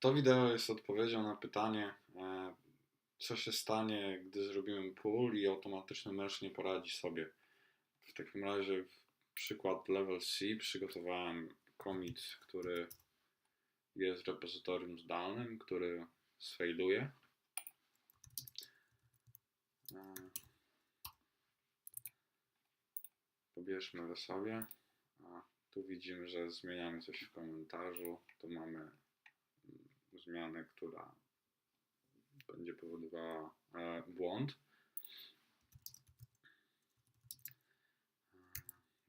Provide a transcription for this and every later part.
To wideo jest odpowiedzią na pytanie, e, co się stanie, gdy zrobimy pull i automatyczny mesh nie poradzi sobie. W takim razie przykład level C przygotowałem commit, który jest repozytorium zdalnym, który sfailuje. E, Pobierzmy go sobie. Tu widzimy, że zmieniamy coś w komentarzu. Tu mamy zmianę, która będzie powodowała e, błąd.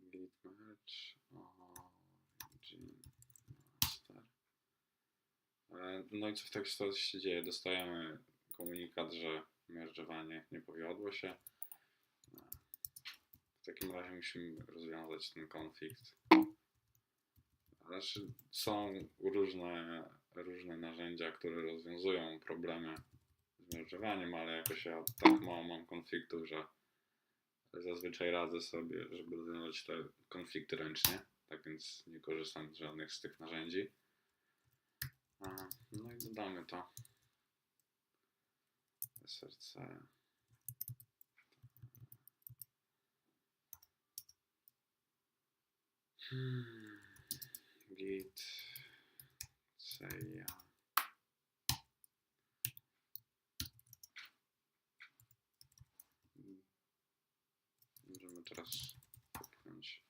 Git match origin master. E, No i co w takiej sytuacji się dzieje? Dostajemy komunikat, że miażdżowanie nie powiodło się. E, W takim razie musimy rozwiązać ten konflikt. Znaczy, są różne, różne narzędzia, które rozwiązują problemy z miażdżowaniem, ale jakoś ja tak mało mam konfliktów, że zazwyczaj radzę sobie, żeby rozwiązać te konflikty ręcznie. Tak więc nie korzystam z żadnych z tych narzędzi. No i dodamy to. SRC. Hmm. Git. Seja. Możemy teraz popchnąć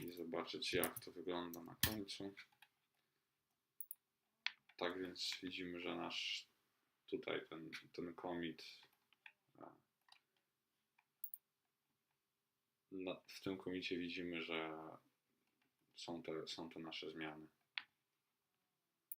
i zobaczyć jak to wygląda na końcu. Tak więc widzimy, że nasz tutaj ten, ten commit e, w tym komicie widzimy, że są te, są te nasze zmiany.